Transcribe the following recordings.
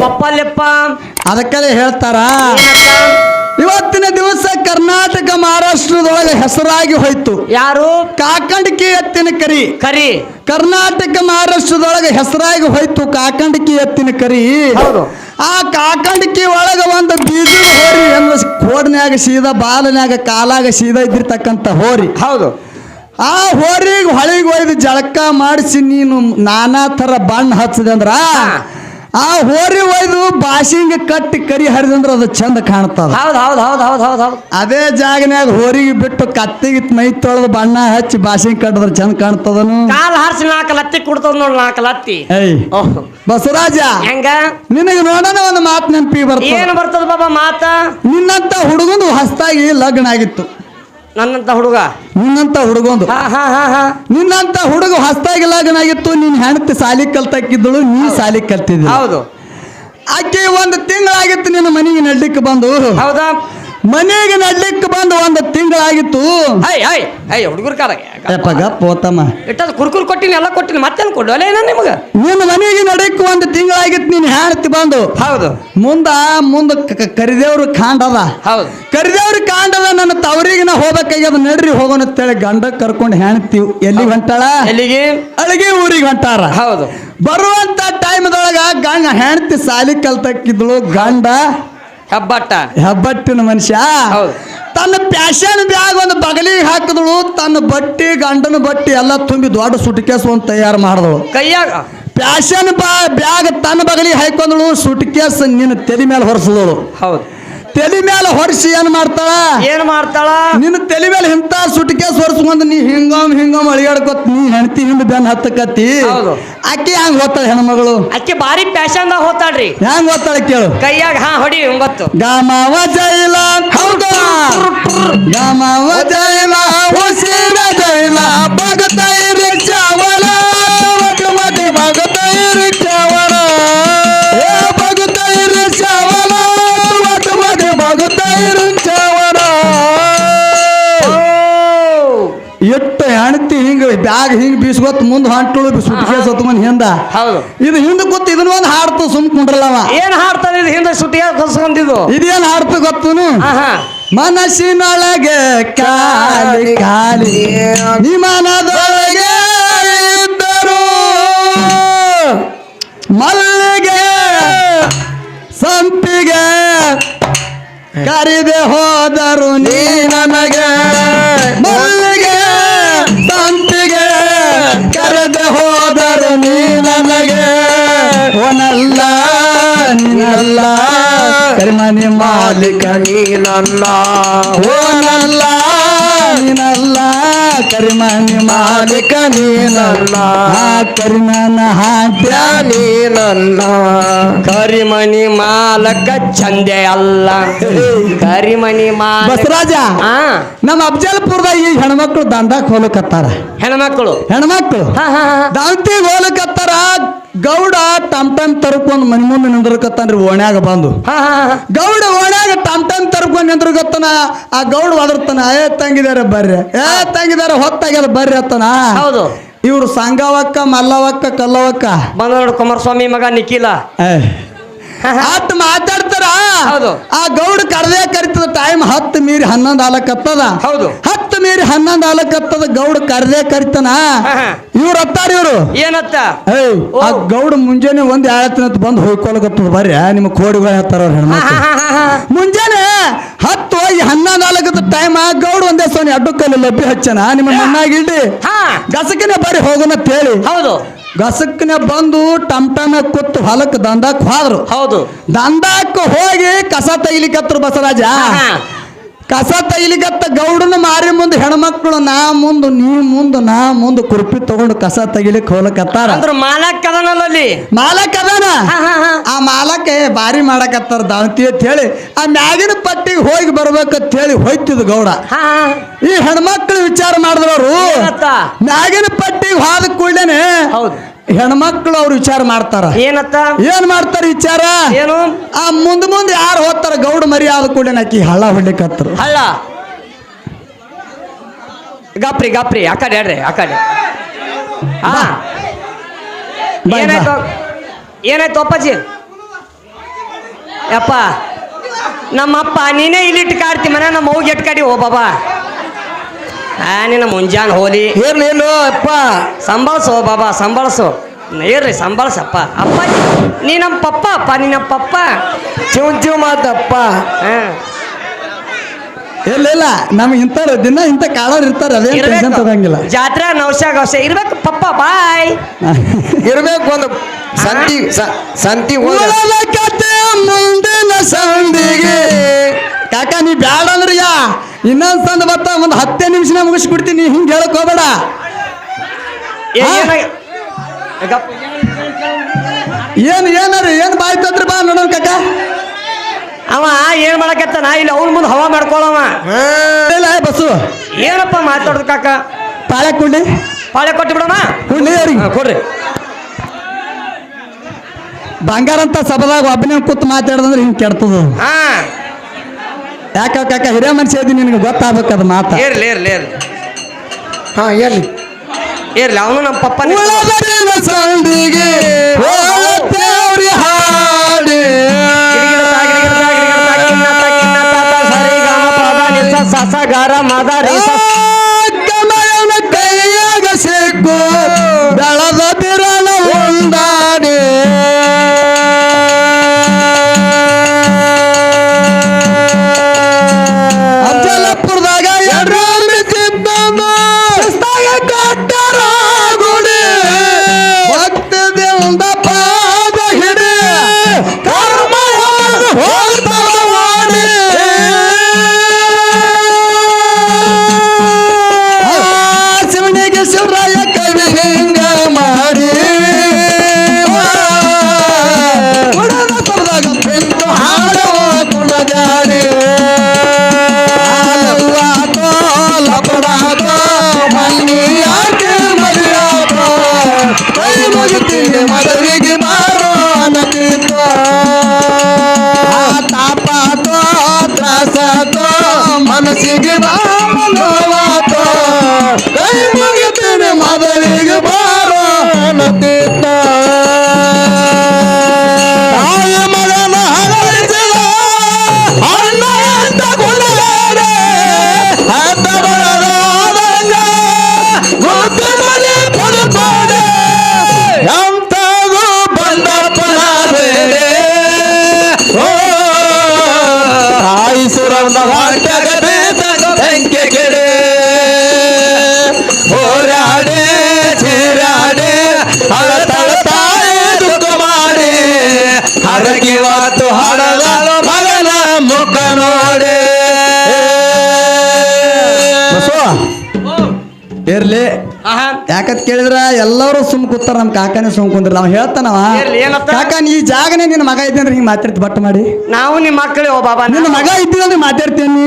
ಒಪ್ಪಲ್ಲೆಪ್ಪ. ಅದಕ್ಕಲ್ಲೇ ಹೇಳ್ತಾರ? ಇವತ್ತಿನ ದಿವಸ ಕರ್ನಾಟಕ ಮಹಾರಾಷ್ಟ್ರದೊಳಗೆ ಹೆಸರಾಗಿ ಹೋಯ್ತು. ಯಾರು? ಕಾಕಂಡಿಕೆ ಎತ್ತಿನ ಕರಿ. ಕರಿ. ಕರ್ನಾಟಕ ಮಹಾರಾಷ್ಟ್ರದೊಳಗೆ ಹೆಸರಾಗಿ ಹೋಯ್ತು ಕಾಕಂಡಿಕೆ ಎತ್ತಿನ ಕರಿ. ಹೌದು. ಆ ಕಾಕಂಡಿಕೆ ಒಳಗ ಒಂದು ಬೀಜ ಹೋರಿ ಎಂಬ ಕೋಡ್ನ್ಯಾಗ ಸೀದಾ ಬಾಲನ್ಯಾಗ ಕಾಲಾಗ ಸೀದಾ ಇದ್ದಿರ್ತಕ್ಕಂಥ ಹೋರಿ. ಹೌದು. ಆ ಹೋರಿಗೆ ಹೊಳಿಗೆ ಒಯ್ದು ಜಳಕ ಮಾಡಿಸಿ ನೀನು ನಾನಾ ಥರ ಬಣ್ಣ ಹಚ್ಚದೆ ಅಂದ್ರ ಆ ಹೋರಿ ಒಯ್ದು ಬಾಸಿಂಗ ಕಟ್ಟಿ ಕರಿ ಹರಿದಂದ್ರ ಅದು ಚಂದ ಕಾಣ್ತದ. ಹೌದು ಹೌದು ಹೌದು ಹೌದು ಹೌದು ಹೌದು. ಅದೇ ಜಾಗನ್ಯಾಗ ಹೋರಿಗೆ ಬಿಟ್ಟು ಕತ್ತಿಗೆ ಮೈ ತೊಳೆದು ಬಣ್ಣ ಹಚ್ಚಿ ಬಾಸಿಂಗ್ ಕಟ್ಟಿದ್ರೆ ಚಂದ ಕಾಣ್ತದನು? ಕಾಲ್ ಹಾರಿಸಿ ನಾಲ್ಕು ಲತ್ತಿ ಕುಡ್ತದ ನೋಡ್ ನಾಲ್ಕು ಲತ್ತಿ. ಏಯ್ ಬಸವರಾಜ ಹೆಂಗ? ನಿನಗೆ ನೋಡೋಣ ಒಂದು ಮಾತು ನೆನಪಿ ಬರ್ತದೆ. ಏನು ಬರ್ತದ ಬಾಬಾ ಮಾತ? ನಿನ್ನಂತ ಹುಡುಗಂದು ಹೊಸದಾಗಿ ಲಗ್ನ ಆಗಿತ್ತು. ನನ್ನಂತ ಹುಡುಗ? ನಿನ್ನಂತ ಹುಡುಗಂದು. ಹಾ ಹಾ ಹಾ ಹಾ. ನಿನ್ನಂತ ಹುಡುಗ ಹಸ್ತಾಗಿಲ್ಲಾಗನಾಗಿತ್ತು ಲಗ್ನ ನಿನ್ನ ನಿನ್ ಹೆಂಡತಿ ಸಾಲಿ ಕಲ್ತಾಕಿದ್ದಳು ನೀ ಸಾಲಿ ಕಲ್ತಿದ್ದ ಹೌದು. ಆಕೆ ಒಂದು ತಿಂಗಳಾಗಿತ್ತು ನಿನ್ನ ಮನೆಗೆ ನಡ್ಲಿಕ್ಕೆ ಬಂದು. ಹೌದಾ? ಮನೆಗೆ ನಡ್ಲಿಕ್ಕೆ ಬಂದು ಒಂದು ತಿಂಗಳಾಗಿತ್ತು. ಹುಡುಗರ ಯಪ್ಪ ಗಪ್ಪ ಓತಮ್ಮ. ಇಟ್ಟದ ಕುರ್ಕುರ್ ಕೊಟ್ಟಿನಿ ಎಲ್ಲ ಕೊಟ್ಟಿನಿ ಮತ್ತೇನು ಕೊಡು ಅಲ್ಲ ಏನ ನಿಮಗೆ? ನಿನ್ನ ಮನೆಗೆ ನಡಕ್ಕೆ ಒಂದು ತಿಂಗಳಾಗಿತ್ತು ನೀನು ಹೇಳ್ತಿ ಬಂದು. ಹೌದು. ಮುಂದ ಮುಂದ ಕರಿದೇವ್ರ ಕಾಂಡದ ಹೌದು. ಕರಿದೇವ್ರ ಕಾಂಡದ ನನ್ನ ತವರಿಗೆ ನಾ ಹೋಗ್ಬೇಕಾಗ್ಯದ ನಡ್ರಿ ಹೋಗೋಣ ಅಂತೇಳಿ ಗಂಡ ಕರ್ಕೊಂಡು ಹೆಣ್ತೀವಿ. ಎಲ್ಲಿ ಹೊಂಟಾಳ? ಎಲ್ಲಿಗೆ? ಅಳಿಗೆ ಊರಿಗೆ ಹೊಂಟಾರ. ಹೌದು. ಬರುವಂತ ಟೈಮ್ದೊಳಗ ಗಂಗ ಹೆಣ್ತಿ ಸಾಲಿ ಕಲ್ತಕ್ಕಿದ್ಳು ಗಂಡ. ಹೆಬ್ಬಟ್ಟ. ಹೆಬ್ಬಟ್ಟಿನ ಮನುಷ್ಯ. ಹೌದು. ತನ್ನ ಪ್ಯಾಶನ್ ಬ್ಯಾಗ್ ಒಂದು ಬಗಲಿಗೆ ಹಾಕಿದಳು ತನ್ನ ಬಟ್ಟಿ ಗಂಡನ ಬಟ್ಟಿ ಎಲ್ಲ ತುಂಬಿ ದೊಡ್ಡ ಸುಟ್ಕೇಸ್ ಒಂದು ತಯಾರು ಮಾಡಿದಳು. ಕೈಯಾಗ? ಪ್ಯಾಶನ್ ಬ್ಯಾಗ್ ತನ್ನ ಬಗಲಿಗೆ ಹಾಕೊಂಡಳು ಸುಟ್ಕೇಸ್ ನಿನ್ನ ತೆಲಿ ಮೇಲೆ ಹೊರಿಸಿದಳು. ಹೌದು. ತಲೆ ಮೇಲೆ ಹೊರಿಸಿ ಏನ್ ಮಾಡ್ತಾಳ? ಏನ್ ಮಾಡ್ತಾಳ? ನಿನ್ನ ತಲೆ ಮೇಲೆ ಹಿಂತ ಸುಟಿಕೆ ಹೊರಿಸ್ಕೊಂಡು ನೀ ಹಿಂಗಮ್ ಹಿಂಗಮ್ ಅಳಿಗಾಡ್ಕೊತ್ ನೀ ಹೆಣ್ತಿ ಹಿಂದ್ ಬೆನ್ ಹತ್ತಕತ್ತಿ? ಹೌದು. ಅಕ್ಕಿ ಹಂಗ ಓದ್ತಾಳ ಹೆಣ್ಮಗಳು? ಅಕ್ಕಿ ಭಾರಿ ಪ್ಯಾಶನ್ ಹೋತಾಳ್ರಿ ಹೆಂಗ್ ಓದ್ತಾಳ ಕೇಳು. ಕೈಯಾಗ ಹಾ ಹೊಡಿ ಒಂಬತ್ತು ಗಾಮವ ಜೈಲ ಹೌದು? ಗಾಮವ ಜೈಲ ಹುಸಿರ ಜೈಲ ಭಗತೈರಿ ಬೀಸ್ಕೊತ್ ಮುಂದ್ ಹೊಂಟಳು ಸುಟ್ಕೇಸ್ ಹೊತ್ಕೊಂಡ್ ಹಿಂದ. ಹೌದು. ಇದು ಹಿಂದ ಗೊತ್ತು ಇದನ್ನ ಒಂದು ಹಾಡ್ತು ಸುಮ್ ಕುಂಡ್ರಲ್ಲವ. ಏನ್ ಹಾಡ್ತಾನೆ ಇದು ಹಿಂದೆ ಸುಟ್ಟಿಯ ಕಸ್ಕೊಂಡಿದ್ದು ಇದೇನ್ ಹಾಡ್ತು ಗೊತ್ತುನು? ಮನಸ್ಸಿನೊಳಗೆ ಕಾಲಿ. ಕಾಲಿ. ನಿಮನದೊಳಗೆ ಇದ್ದರು ಮಲ್ಲಿಗೆ ಸಂಪಿಗೆ ಕರಿದೆ ಹೋದರು ನೀ ಓನಲ್ಲ ನೀನಲ್ಲ. ಕರಿಮನಿ ಮಾಲಿಕ ನೀನಲ್ಲ. ಓನಲ್ಲ ನೀನಲ್ಲ. ಕರಿಮನಿ ಮಾಲಿಕ ನೀನಲ್ಲ. ಕರಿಮನ ಹಾಕ್ಯ ನೀನಲ್ಲ. ಕರಿಮಣಿ ಮಾಲಕ ಚಂದೆ ಅಲ್ಲ. ಕರಿಮಣಿ ಮಾ ಬಸರಾಜ ನಮ್ಮ ಅಫಜಲ್ಪುರದಾಗ ಈ ಹೆಣ್ಮಕ್ಳು ದಂಡಕ್ ಹೋಲಕತ್ತಾರ ಹೆಣ್ಮಕ್ಳು. ಹೆಣ್ಮಕ್ಳು. ದಾಂತಿಗೆ ಹೋಲಕತ್ತಾರ ಗೌಡ ಟಮ್ ಟಮ್ ತರ್ಕೊಂಡ್ ಮನಿ ಮುಂದೆ ನಿಂದ್ರಕತ್ತಾನ್ರಿ ಓಣ್ಯಾಗ ಬಂದು. ಗೌಡ ಓಣ್ಯಾಗ ಟಮ್ ಟಮ್ ತರ್ಕೊಂಡ್ ನಿಂದ್ರಗತ್ತನ ಆ ಗೌಡ ಒದರ್ತಾನ ಏ ತಂಗಿದಾರೆ ಬರ್ರಿ ಏ ತಂಗಿದಾರೆ ಹೊತ್ತಾಗ್ಯದ ಬರ್ರಿ ಅತ್ತನ ಹೌದು. ಇವ್ರು ಸಂಗವಕ್ಕ ಮಲ್ಲವಕ್ಕ ಕಲ್ಲವಕ್ಕ. ಬಂದ ನೋಡು ಕುಮಾರಸ್ವಾಮಿ ಮಗ ನಿಖಿಲ. ಆತ್ ಮಾತಾಡ್ತಾರ. ಹೌದು. ಆ ಗೌಡ ಕರ್ದೇ ಕರಿತದ ಟೈಮ್ ಹತ್ತು ಮೀರಿ ಹನ್ನೊಂದು ಆಲಕತ್ತದ ಹೌದು. ಹತ್ತು ಮೀರಿ ಹನ್ನೊಂದು ಗೌಡ ಕರ್ದೇ ಕರಿತಾನ. ಇವ್ರು ಅತ್ತಾರ ಇವ್ರು? ಏನತ್ತ? ಏಯ್ ಆ ಗೌಡ ಮುಂಜಾನೆ ಒಂದ್ ಹೇಳತ್ತಿನತ್ ಬಂದು ಹೋಯ್ಕೊಳಕತ್ತದ ಬರ್ರಿ ನಿಮ್ಮ ಕೋಡಿಗಳು ಹೇಳ್ತಾರ ಅವ್ರ ಹೆಣ್ಮಕ್ಳು. ಮುಂಜಾನೆ ಹತ್ತು ಹೋಗಿ ಹನ್ನೊಂದು ಆಲಕತ್ತ ಟೈಮ್ ಆ ಗೌಡ ಒಂದೇ ಸೋನಿ ಅಡ್ಡಕ್ಕಲ್ಲಿ ಲಬ್ಬಿ ಹಚ್ಚನ. ನಿಮ್ಮ ಮಣ್ಣಾಗಿಡ್ರಿ ಗಸಕಿನ ಬರ್ರಿ ಹೋಗೋಣ ಅಂತ ಹೇಳಿ. ಹೌದು. ಗಸಕ್ನ ಬಂದು ಟಮ್ ಟಮ್ ಹೊಲಕ್ ಹೊಲಕ್ಕೆ ದಂದಾಕ್ ಹೋದ್ರು. ಹೌದು. ದಂದಾಕ್ ಹೋಗಿ ಕಸ ಹಾ, ಹಾ. ಕಸ ತೆಗಿಲಿಕತ್ತ ಗೌಡನ ಮಾರಿ ಮುಂದೆ ಹೆಣ್ಮಕ್ಳು ನಾ ಮುಂದೆ ನೀ ಮುಂದೆ ನಾ ಮುಂದೆ ಕುರ್ಪಿ ತಗೊಂಡು ಕಸ ತೆಗಿಲಿಕ್ಕೆ ಹೋಲಕತ್ತಾರ. ಅಂದ್ರ ಮಾಲಕ್ ಅದನಲ್ಲ ಅಲ್ಲಿ? ಮಾಲಕ್ ಅದಾನ. ಆ ಮಾಲಕ್ಕೆ ಬಾರಿ ಮಾಡಕತ್ತಾರ ದಾವತಿ ಅಂತ ಹೇಳಿ ಆ ಮ್ಯಾಗಿನ ಪಟ್ಟಿಗೆ ಹೋಗಿ ಬರ್ಬೇಕಂತ ಹೇಳಿ ಹೋಯ್ತಿದ್ ಗೌಡ. ಈ ಹೆಣ್ಮಕ್ಳು ವಿಚಾರ ಮಾಡಿದವರು ಮ್ಯಾಗಿನ ಪಟ್ಟಿಗೆ ಹೋದ ಕೂಡಲೇನೆ ಹೌದು. ಹೆಣ್ಮಕ್ಳು ಅವ್ರು ವಿಚಾರ ಮಾಡ್ತಾರ. ಏನತ್ತ? ಏನ್ ಮಾಡ್ತಾರ ವಿಚಾರ? ಏನು? ಆ ಮುಂದ್ ಮುಂದೆ ಯಾರು ಹೋಗ್ತಾರ? ಗೌಡ ಮರಿ ಆದ ಕೂಡ ಆಕಿ ಹಳ್ಳ ಹೊಡ್ಲಿಕ್ಕತ್ತರು ಹಳ್ಳ? ಗಾಪ್ರಿ ಗಾಪ್ರಿ ಆ ಕಡೆ ಹೇಳ್ರಿ ಆ ಕಡೆ. ಏನಾಯ್ತು? ಏನಾಯ್ತು ಅಪ್ಪಾಜಿ? ಅಪ್ಪ ನಮ್ಮಪ್ಪ ನೀನೇ ಇಲ್ಲಿಟ್ಟು ಕಾಡ್ತಿ ಮನೆ ನಮ್ಮ ಹೋಗಿ ಎಟ್ ಕಾಡಿ ಓ ಬಾಬಾ. ಆ ನಿನ್ನ ಮುಂಜಾನೆ ಹೋಲಿ ಏನು ಅಪ್ಪ. ಸಂಭಾಳ್ಸು ಬಾಬಾ ಸಂಭಾಳ್ಸು ಏರ್ರಿ ಸಂಭಾಳಿಸಪ್ಪ ಅಪ್ಪ. ನೀ ನಮ್ಮ ಪಪ್ಪ ಅಪ್ಪ ನೀ ನಮ್ಮ ಪಪ್ಪ ಚಿವ್ ಚಿವ್ ಮಾತಪ್ಪ ಹಾಂ. ಇಲ್ಲ ಇಲ್ಲ ನಮ್ಗೆ ಇಂಥವ್ರು ದಿನ ಇಂಥ ಕಾಳೋರು ಇರ್ತಾರೆ ಅದೇ ಟೆನ್ಷನ್ ತಗೊಂಗಿಲ್ಲ. ಜಾತ್ರೆ ನವಶ ಗೌಶ ಇರ್ಬೇಕು ಪಪ್ಪ ಬಾಯ್. ಇರ್ಬೇಕು ಒಂದು ಸಂತಿ ಸಂತಿ ಮುಂದಿನ ಸಂದಿಗೆ. ಕಾಕ ನೀ ಬ್ಯಾಡ ಅಂದ್ರಿ ಯಾ? ಇನ್ನೊಂದ್ ಸಂದ ಬತ್ತ ಒಂದು ಹತ್ತೇ ನಿಮಿಷನ ಮುಗಿಸ್ಬಿಡ್ತೀನಿ ಹಿಂಗೆ ಹೇಳಕ್ ಹೋಗ್ಬೇಡ. ಏನು ಏನಾರ ಏನ್ ಬಾಯ್ ತದ್ರಿ ಬಾ ನೋಡೋಣ ಕಾಕ. ಅವ ಏನ್ ಮಾಡಕತ್ತಾನ? ಇಲ್ಲಿ ಅವ್ನ ಮುಂದೆ ಹವಾ ಮಾಡ್ಕೊಳವ. ಇಲ್ಲ ಬಸ್ಸು ಏನಪ್ಪ ಮಾತಾಡೋದು ಕಾಕ? ಪಾಳೆ ಕುಂಡಿ. ಪಾಳೆ ಕೊಟ್ಟು ಬಿಡೋಣ? ಕುಂಡಿ ಕೊಡ್ರಿ. ಬಂಗಾರ ಅಂತ ಸಭದಾಗ ಒಬ್ಬನೇ ಕೂತ್ ಮಾತಾಡ್ದಂದ್ರೆ ಹಿಂಗೆ ಕೆಡ್ತದ. ಹಾ. ಯಾಕ ಕಾಕ ಹಿರಿಯ ಮನುಷ್ಯ ಇದ್ದೀನಿ ನಿನಗೆ ಅದು ಮಾತ ಇರ್ಲಿ ಇರ್ಲಿ ಇರ್ಲಿ ಹಾ ಎಲ್ಲಿ ಇರ್ಲಿ ಅವನು ನಮ್ಮ ಪಪ್ಪ ಉಳದರಿನ ಸಂದಿಗೆ ಹಾಡಿ. ಸರಿ, ಮನಸ್ಸಿಗೆ ನೋವಾತೋ ಆಹಾ. ಯಾಕಂತ ಕೇಳಿದ್ರ ಎಲ್ಲರೂ ಸುಮ್ ಕೂತಾರ ನಮ್ ಕಾಕಾನೇ ಸುಮ್ ಕುಂದ್ರ ನಾವ್ ಹೇಳ್ತಾನವ ಕಾಕ ನೀ ಈ ಜಾಗನೇ ನಿನ್ನ ಮಗ ಇದ್ದಂದ್ರೆ ಹಿಂಗ್ ಮಾತಾಡ್ತಿ ಬಟ್ ಮಾಡಿ ನಾವು ನಿಮ್ಮ ಮಕ್ಕಳು ಓ ಬಾಬಾ ನಿನ್ನ ಮಗ ಇದ್ದೀನಿ ಮಾತಾಡ್ತೀನಿ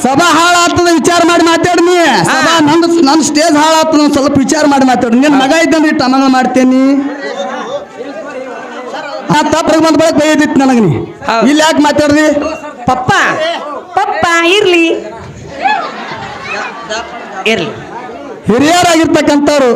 ಸಭಾ ಹಾಳಾಗ್ತದ ವಿಚಾರ ಮಾಡಿ ಮಾತಾಡ್ನಿ ಸಭಾ ನಂದು ನನ್ನ ಸ್ಟೇಜ್ ಹಾಳಾಗ್ತದ ಸ್ವಲ್ಪ ವಿಚಾರ ಮಾಡಿ ಮಾತಾಡ್ ನಿನ್ನ ಮಗ ಇದ್ದಂದ್ರೆ ಇಟ್ಟು ಅಮಂಗ ಮಾಡ್ತೇನಿ ಆ ತಪ್ಪಿಗೆ ಬಂದ ಬಳಕ ಬೈದಿತ್ತು ನನಗೆ ನೀ. ಇಲ್ಲಿ ಯಾಕೆ ಮಾತಾಡ್ದಿ ಪಪ್ಪ ಪಪ್ಪ ಇರ್ಲಿ ಇರ್ಲಿ ಹಿರಿಯರಾಗಿರ್ತಕ್ಕಂಥವ್ರು.